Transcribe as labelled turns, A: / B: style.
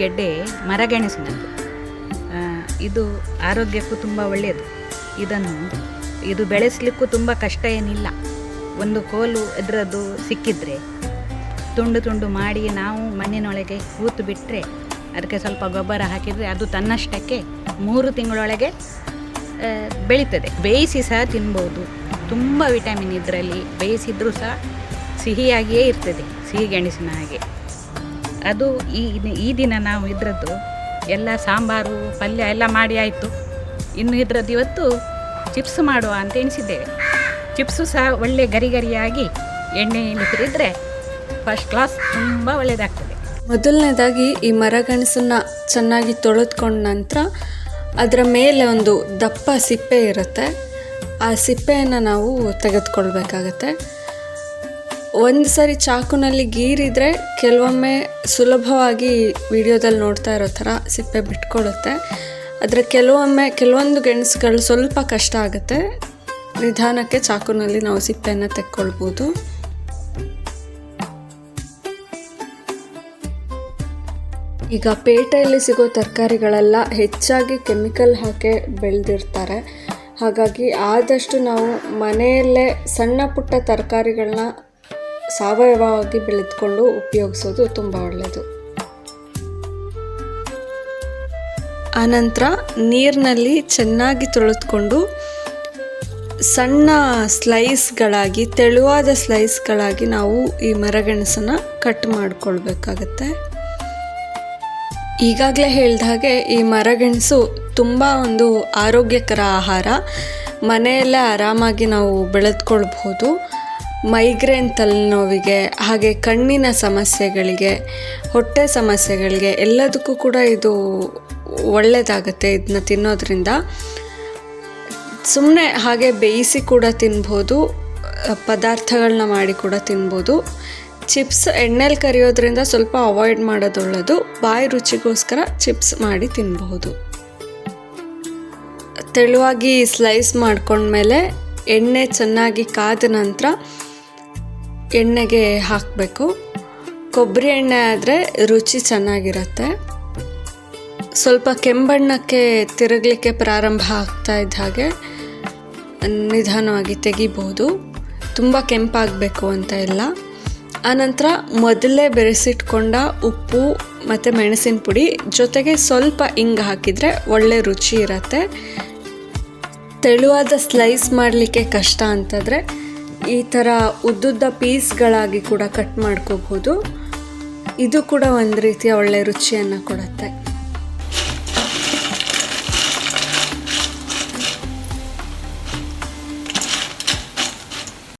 A: ಗೆಡ್ಡೆ ಮರಗೆಣಸಿನದ್ದು ಇದು ಆರೋಗ್ಯಕ್ಕೂ ತುಂಬ ಒಳ್ಳೆಯದು. ಇದನ್ನು, ಇದು ಬೆಳೆಸಲಿಕ್ಕೂ ತುಂಬ ಕಷ್ಟ ಏನಿಲ್ಲ. ಒಂದು ಕೋಲು ಅದರದ್ದು ಸಿಕ್ಕಿದ್ರೆ, ತುಂಡು ತುಂಡು ಮಾಡಿ ನಾವು ಮಣ್ಣಿನೊಳಗೆ ಕೂತು ಬಿಟ್ಟರೆ ಅದಕ್ಕೆ ಸ್ವಲ್ಪ ಗೊಬ್ಬರ ಹಾಕಿದರೆ ಅದು ತನ್ನಷ್ಟಕ್ಕೆ ಮೂರು ತಿಂಗಳೊಳಗೆ ಬೆಳೀತದೆ. ಬೇಯಿಸಿ ಸಹ ತಿನ್ಬೋದು. ತುಂಬ ವಿಟಮಿನ್ ಇದರಲ್ಲಿ ಬೇಯಿಸಿದ್ರೂ ಸಹ ಸಿಹಿಯಾಗಿಯೇ ಇರ್ತದೆ, ಸಿಹಿ ಗೆಣಸಿನ ಹಾಗೆ. ಅದು ಈ ಈ ದಿನ ನಾವು ಇದರದ್ದು ಎಲ್ಲ ಸಾಂಬಾರು, ಪಲ್ಯ ಎಲ್ಲ ಮಾಡಿ ಆಯಿತು. ಇನ್ನು ಇದ್ರದ್ದು ಇವತ್ತು ಚಿಪ್ಸ್ ಮಾಡುವ ಅಂತ ಎಣಿಸಿದ್ದೇವೆ. ಚಿಪ್ಸು ಸಹ ಒಳ್ಳೆ ಗರಿ ಗರಿಯಾಗಿ ಎಣ್ಣೆಯಲ್ಲಿ ಹುರಿದ್ರೆ ಫಸ್ಟ್ ಕ್ಲಾಸ್ ತುಂಬ ಒಳ್ಳೆಯದಾಗ್ತದೆ
B: ಮೊದಲನೇದಾಗಿ ಈ ಮರಗೆಣಸನ್ನು ಚೆನ್ನಾಗಿ ತೊಳೆದುಕೊಂಡ ನಂತರ ಅದರ ಮೇಲೆ ಒಂದು ದಪ್ಪ ಸಿಪ್ಪೆ ಇರುತ್ತೆ. ಆ ಸಿಪ್ಪೆಯನ್ನು ನಾವು ತೆಗೆದುಕೊಳ್ಬೇಕಾಗತ್ತೆ. ಒಂದು ಸಾರಿ ಚಾಕುನಲ್ಲಿ ಗೀರಿದರೆ ಕೆಲವೊಮ್ಮೆ ಸುಲಭವಾಗಿ ವಿಡಿಯೋದಲ್ಲಿ ನೋಡ್ತಾ ಇರೋ ಥರ ಸಿಪ್ಪೆ ಬಿಟ್ಕೊಳ್ಳುತ್ತೆ ಆದರೆ ಕೆಲವೊಮ್ಮೆ ಕೆಲವೊಂದು ಗೆಣಸುಗಳು ಸ್ವಲ್ಪ ಕಷ್ಟ ಆಗುತ್ತೆ. ನಿಧಾನಕ್ಕೆ ಚಾಕುನಲ್ಲಿ ನಾವು ಸಿಪ್ಪೆಯನ್ನು ತೆಕ್ಕೊಳ್ಬೋದು. ಈಗ ಪೇಟೆಯಲ್ಲಿ ಸಿಗೋ ತರಕಾರಿಗಳೆಲ್ಲ ಹೆಚ್ಚಾಗಿ ಕೆಮಿಕಲ್ ಹಾಕಿ ಬೆಳೆದಿರ್ತಾರೆ. ಹಾಗಾಗಿ ಆದಷ್ಟು ನಾವು ಮನೆಯಲ್ಲೇ ಸಣ್ಣ ಪುಟ್ಟ ತರಕಾರಿಗಳನ್ನ ಸಾವಯವವಾಗಿ ಬೆಳೆದುಕೊಂಡು ಉಪಯೋಗಿಸೋದು ತುಂಬ ಒಳ್ಳೆಯದು ಆನಂತರ ನೀರಿನಲ್ಲಿ ಚೆನ್ನಾಗಿ ತೊಳೆದುಕೊಂಡು ಸಣ್ಣ ಸ್ಲೈಸ್ಗಳಾಗಿ, ತೆಳುವಾದ ಸ್ಲೈಸ್ಗಳಾಗಿ ನಾವು ಈ ಮರಗೆಣಸನ್ನು ಕಟ್ ಮಾಡಿಕೊಳ್ಬೇಕಾಗತ್ತೆ. ಈಗಾಗಲೇ ಹೇಳಿದ ಹಾಗೆ ಈ ಮರಗೆಣಸು ತುಂಬ ಒಂದು ಆರೋಗ್ಯಕರ ಆಹಾರ. ಮನೆಯಲ್ಲೇ ಆರಾಮಾಗಿ ನಾವು ಬೆಳೆದುಕೊಳ್ಬಹುದು. ಮೈಗ್ರೇನ್ ತಲೆನೋವಿಗೆ, ಹಾಗೆ ಕಣ್ಣಿನ ಸಮಸ್ಯೆಗಳಿಗೆ, ಹೊಟ್ಟೆ ಸಮಸ್ಯೆಗಳಿಗೆ ಎಲ್ಲದಕ್ಕೂ ಕೂಡ ಇದು ಒಳ್ಳೆಯದಾಗತ್ತೆ ಇದನ್ನ ತಿನ್ನೋದ್ರಿಂದ. ಸುಮ್ಮನೆ ಹಾಗೆ ಬೇಯಿಸಿ ಕೂಡ ತಿನ್ಬೋದು ಪದಾರ್ಥಗಳನ್ನ ಮಾಡಿ ಕೂಡ ತಿನ್ಬೋದು. ಚಿಪ್ಸ್ ಎಣ್ಣೆಲಿ ಕರಿಯೋದ್ರಿಂದ ಸ್ವಲ್ಪ ಅವಾಯ್ಡ್ ಮಾಡೋದು ಒಳ್ಳೆಯದು ಬಾಯಿ ರುಚಿಗೋಸ್ಕರ ಚಿಪ್ಸ್ ಮಾಡಿ ತಿನ್ನಬಹುದು ತೆಳುವಾಗಿ ಸ್ಲೈಸ್ ಮಾಡ್ಕೊಂಡ್ಮೇಲೆ ಎಣ್ಣೆ ಚೆನ್ನಾಗಿ ಕಾದ ನಂತರ ಎಣ್ಣೆಗೆ ಹಾಕಬೇಕು. ಕೊಬ್ಬರಿ ಎಣ್ಣೆ ಆದರೆ ರುಚಿ ಚೆನ್ನಾಗಿರುತ್ತೆ. ಸ್ವಲ್ಪ ಕೆಂಬಣ್ಣಕ್ಕೆ ತಿರುಗಲಿಕ್ಕೆ ಪ್ರಾರಂಭ ಆಗ್ತಾ ಇದ್ದ ಹಾಗೆ ನಿಧಾನವಾಗಿ ತೆಗಿಬೋದು. ತುಂಬ ಕೆಂಪಾಗಬೇಕು ಅಂತ ಇಲ್ಲ. ಆನಂತರ ಮೊದಲೇ ಬೆರೆಸಿಟ್ಕೊಂಡ ಉಪ್ಪು ಮತ್ತು ಮೆಣಸಿನ ಪುಡಿ ಜೊತೆಗೆ ಸ್ವಲ್ಪ ಹಿಂಗೆ ಹಾಕಿದರೆ ಒಳ್ಳೆ ರುಚಿ ಇರತ್ತೆ. ತೆಳುವಾದ ಸ್ಲೈಸ್ ಮಾಡಲಿಕ್ಕೆ ಕಷ್ಟ ಅಂತಂದರೆ ಈ ಥರ ಉದ್ದುದ್ದ ಪೀಸ್ಗಳಾಗಿ ಕೂಡ ಕಟ್ ಮಾಡ್ಕೋಬೋದು ಇದು ಕೂಡ ಒಂದು ರೀತಿಯ ಒಳ್ಳೆ ರುಚಿಯನ್ನು ಕೊಡುತ್ತೆ.